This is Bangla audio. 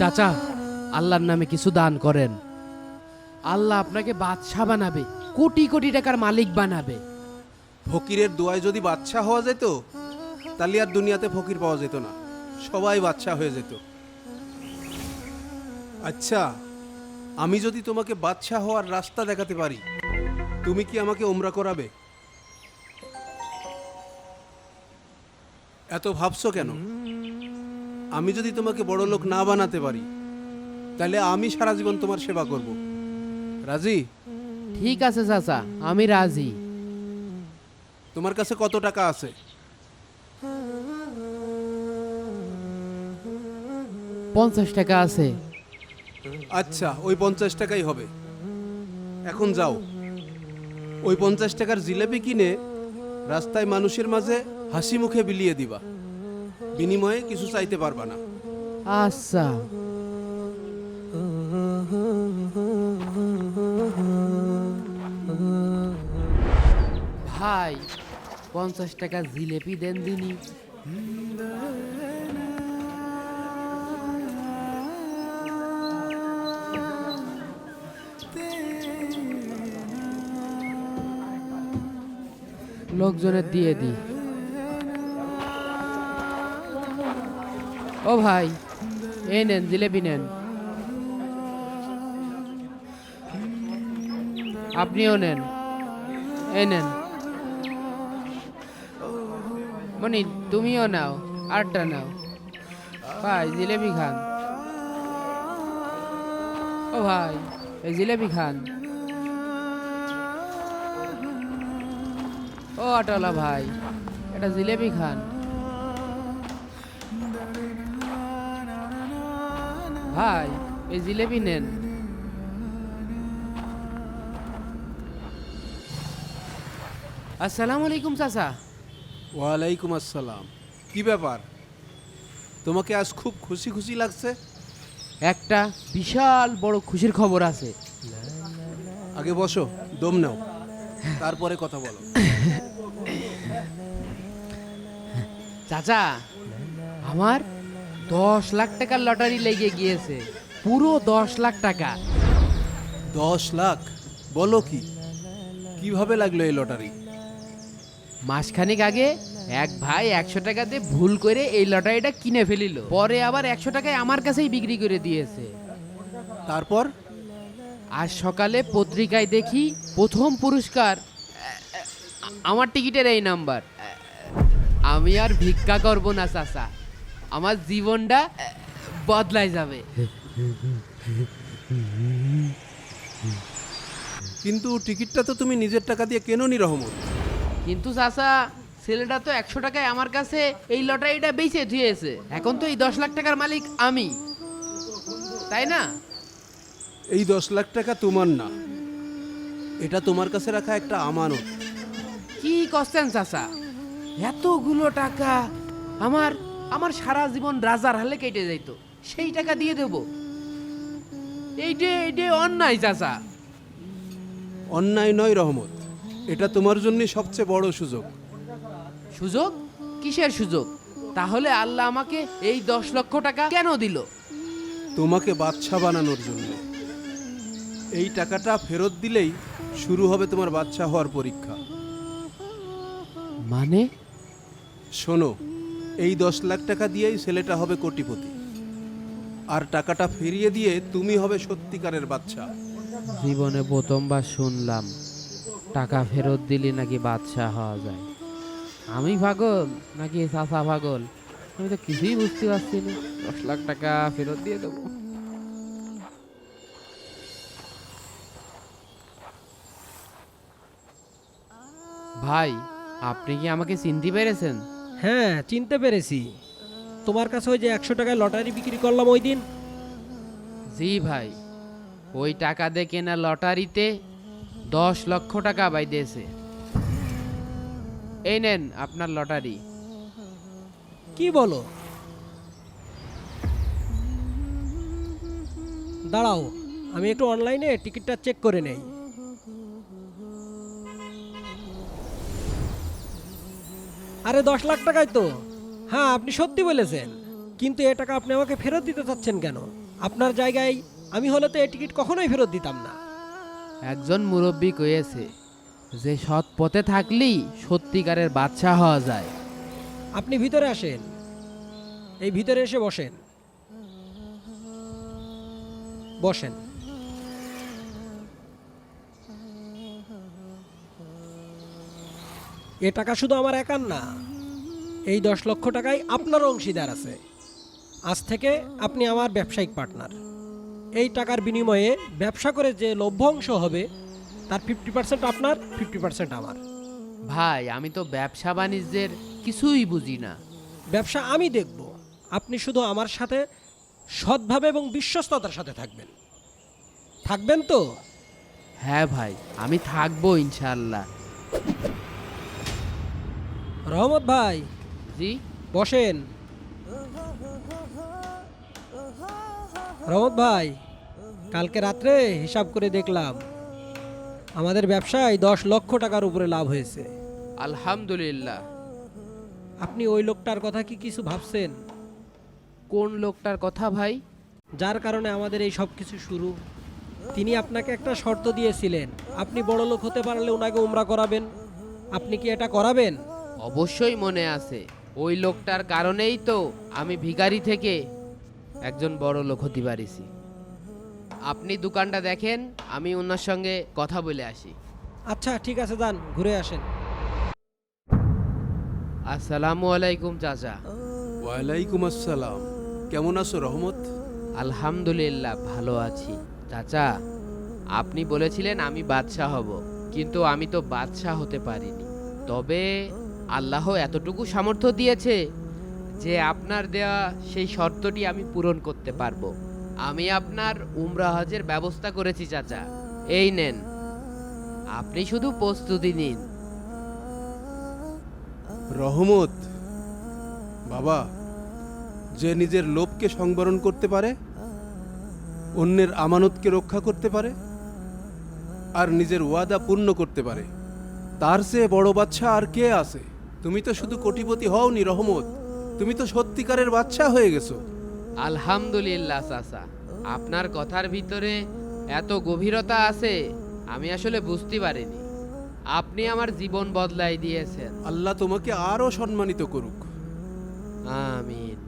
চাচা, আল্লাহর নামে কিছু দান করেন। আল্লাহ আপনাকে বাদশাহ বানাবে, কোটি কোটি টাকার মালিক বানাবে। ফকিরের দোয়ায় যদি বাচ্চা হওয়া যেত, তাহলে আর দুনিয়াতে ফকির পাওয়া যেত না। সবাই বাচ্চা হয়ে যেত। আচ্ছা আমি যদি তোমাকে বাচ্চা হওয়ার রাস্তা দেখাতে পারি, তুমি কি আমাকে ওমরা করাবে? এত ভাবছ কেন? আমি যদি তোমাকে বড় লোক না বানাতে পারি তাহলে আমি সারা জীবন তোমার সেবা করব। রাজি? ঠিক আছে চাচা আমি রাজি। তোমার কাছে কত টাকা আছে? পঞ্চাশ টাকা আছে। আচ্ছা ওই পঞ্চাশ টাকাই হবে। এখন যাও। ওই পঞ্চাশ টাকার জিলেপি কিনে রাস্তায় মানুষের মাঝে হাসি মুখে বিলিয়ে দিবা। বিনিময়ে কিছু চাইতে পারবা না। আচ্ছা। ভাই, পঞ্চাশ টাকা জিলেপি দেন দিনি। লোকজনের দিয়ে দিই। ও ভাই এ নেন, জিলেপি নেন। আপনিও নেন এ নেন। মনি, তুমিও নাও, আটটা নাও। ভাই, জিলেপি খান। ও ভাই, এই জিলেপি খান। ও অটোলা ভাই, এটা জিলেপি খান। ভাই এই জিলেবি নেন। আসসালামু আলাইকুম চাচা। ওয়ালাইকুম আসসালাম। কি ব্যাপার? তোমাকে আজ খুব খুশি খুশি লাগছে? একটা বিশাল বড় খুশির খবর আছে। আগে বসো দম নাও। তারপরে কথা বলো। চাচা আমার দশ লাখ টাকার লটারি লেগে গিয়েছে। পুরো দশ লাখ টাকা। দশ লাখ? বলো কি? কীভাবে লাগল এই লটারি? মাসখানেক আগে এক ভাই একশো টাকা দিয়ে ভুল করে এই লটারিটা কিনে ফেলিল। পরে আবার একশো টাকায় আমার কাছেই বিক্রি করে দিয়েছে। তারপর? আজ সকালে পত্রিকায় দেখি প্রথম পুরস্কার আমার টিকিটের এই নাম্বার। আমি আর ভিক্ষা করব না চাচা। আমার জীবনটা বদলাই যাবে। কিন্তু টিকিটটা তো তুমি নিজের টাকা দিয়ে কেন নি রহমত। কিন্তু চাচা ছেলেটা তো একশো টাকায় আমার কাছে এই লটারিটা বেঁচে ধুয়েছে। এখন তো এই দশ লাখ টাকার মালিক আমি। তাই না? এই দশ লাখ টাকা তোমার না। এটা তোমার কাছে রাখা একটা আমানত। কি করছেন চাচা? এতগুলো টাকা আমার আমার সারা জীবন রাজার হালে কেটে যাইতো। সেই টাকা দিয়ে দেব। এইটে এইটে অন্যায় চাচা। অন্যায় নয় রহমত। এটা তোমার জন্য সবচেয়ে বড় সুযোগ। সুযোগ? কিসের সুযোগ? তাহলে আল্লাহ আমাকে এই দশ লক্ষ টাকা কেন দিল? তোমাকে বাচ্চা বানানোর জন্য। এই টাকাটা ফেরত দিলেই শুরু হবে তোমার বাচ্চা হওয়ার পরীক্ষা। মানে? শোনো এই দশ লাখ টাকা দিয়েই ছেলেটা হবে কোটিপতি। আর টাকাটা ফিরিয়ে দিয়ে তুমি হবে সত্যিকারের বাচ্চা জীবনে প্রথমবার শুনলাম, টাকা ফেরত দিলে নাকি বাদশাহ হওয়া যায়। আমি পাগল নাকি চাচা পাগল? আমি তো কিছুই বুঝতে পারছি না। দশ লাখ টাকা ফেরত দিয়ে দেবো। ভাই, আপনি কি আমাকে চিনতে পেরেছেন? হ্যাঁ চিনতে পেরেছি। তোমার কাছে ওই যে একশো টাকায় লটারি বিক্রি করলাম ওই দিন। জি ভাই ওই টাকা দিয়ে কেনা লটারিতে দশ লক্ষ টাকা বাই দিয়েছে। এই নেন আপনার লটারি। কি বলো? দাঁড়াও আমি একটু অনলাইনে টিকিটটা চেক করে নেই। আরে দশ লাখ টাকায় তো। হ্যাঁ আপনি সত্যি বলেছেন। কিন্তু এ টাকা আপনি আমাকে ফেরত দিতে চাচ্ছেন কেন? আপনার জায়গায় আমি হলে তো এ টিকিট কখনোই ফেরত দিতাম না। একজন মুরব্বী কয়েছে যে সৎ পথে থাকলেই সত্যিকারের বাচ্চা হওয়া যায়। আপনি ভিতরে আসেন। এই ভিতরে এসে বসেন। বসেন। এ টাকা শুধু আমার একার না এই দশ লক্ষ টাকায় আপনারও অংশীদার আছে। আজ থেকে আপনি আমার ব্যবসায়িক পার্টনার। এই টাকার বিনিময়ে ব্যবসা করে যে লভ্যাংশ হবে তার ফিফটি পার্সেন্ট আপনার ফিফটি পার্সেন্ট আমার। ভাই আমি তো ব্যবসা বাণিজ্যের কিছুই বুঝি না। ব্যবসা আমি দেখব। আপনি শুধু আমার সাথে সৎভাবে এবং বিশ্বস্ততার সাথে থাকবেন। থাকবেন তো? হ্যাঁ ভাই আমি থাকব ইনশাল্লাহ রহমত ভাই। জি। বসেন। রহমত ভাই কালকে রাত্রে হিসাব করে দেখলাম আমাদের ব্যবসায় দশ লক্ষ টাকার উপরে লাভ হয়েছে। আলহামদুলিল্লাহ। আপনি ওই লোকটার কথা কি কিছু ভাবছেন? কোন লোকটার কথা ভাই? যার কারণে আমাদের এই সব কিছু শুরু। তিনি আপনাকে একটা শর্ত দিয়েছিলেন আপনি বড় লোক হতে পারলে ওনাকে উমরা করাবেন। আপনি কি এটা করাবেন? অবশ্যই মনে আছে। ওই লোকটার কারণেই তো আমি ভিখারি থেকে একজন বড় লোক হতে পারিছি। আপনি দোকানটা দেখেন আমি ওনার সঙ্গে কথা বলে আসি। আচ্ছা ঠিক আছে যান ঘুরে আসেন। আসসালামু আলাইকুম চাচা। ওয়ালাইকুম আসসালাম। কেমন আছো রহমত? আলহামদুলিল্লাহ ভালো আছি। চাচা আপনি বলেছিলেন আমি বাদশাহ হব কিন্তু আমি তো বাদশাহ হতে পারিনি। তবে আল্লাহ এতটুকু সামর্থ্য দিয়েছে যে আপনার দেওয়া সেই শর্তটি আমি পূরণ করতে পারব। আমি আপনার উমরা হজের ব্যবস্থা করেছি, চাচা। এই নেন। আপনি শুধু প্রস্তুতি নিন। রহমত। বাবা, যে নিজের লোভকে সংবরণ করতে পারে, অন্যের আমানতকে রক্ষা করতে পারে, আর নিজের ওয়াদা পূর্ণ করতে পারে, তার চেয়ে বড় বাচ্চা আর কে আছে? তুমি তো শুধু কোটিপতি হওনি রহমত। তুমি তো সত্যিকারের বাচ্চা হয়ে গেছো। আলহামদুলিল্লাহ চাচা। আপনার কথার ভিতরে এত গভীরতা আছে আমি আসলে বুঝতে পারিনি। আপনি আমার জীবন বদলাই দিয়েছেন। আল্লাহ তোমাকে আরও সম্মানিত করুক। আমিন।